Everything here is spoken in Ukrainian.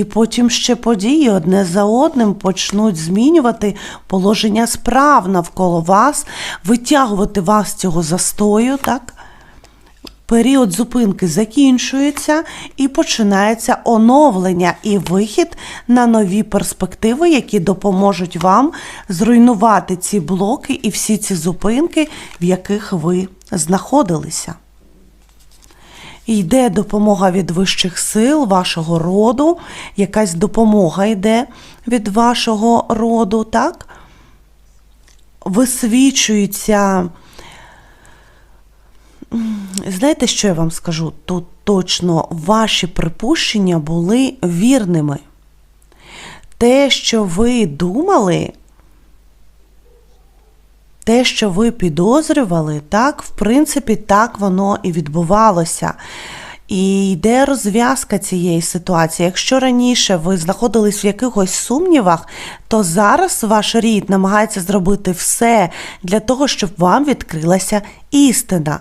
І потім ще події одне за одним почнуть змінювати положення справ навколо вас, витягувати вас з цього застою, так? Період зупинки закінчується і починається оновлення і вихід на нові перспективи, які допоможуть вам зруйнувати ці блоки і всі ці зупинки, в яких ви знаходилися. Йде допомога від вищих сил вашого роду, якась допомога йде від вашого роду, так? Висвічується. Знаєте, що я вам скажу? Тут точно ваші припущення були вірними. Те, що ви думали, те, що ви підозрювали, так, в принципі, так воно і відбувалося. І йде розв'язка цієї ситуації. Якщо раніше ви знаходились в якихось сумнівах, то зараз ваш рід намагається зробити все для того, щоб вам відкрилася істина.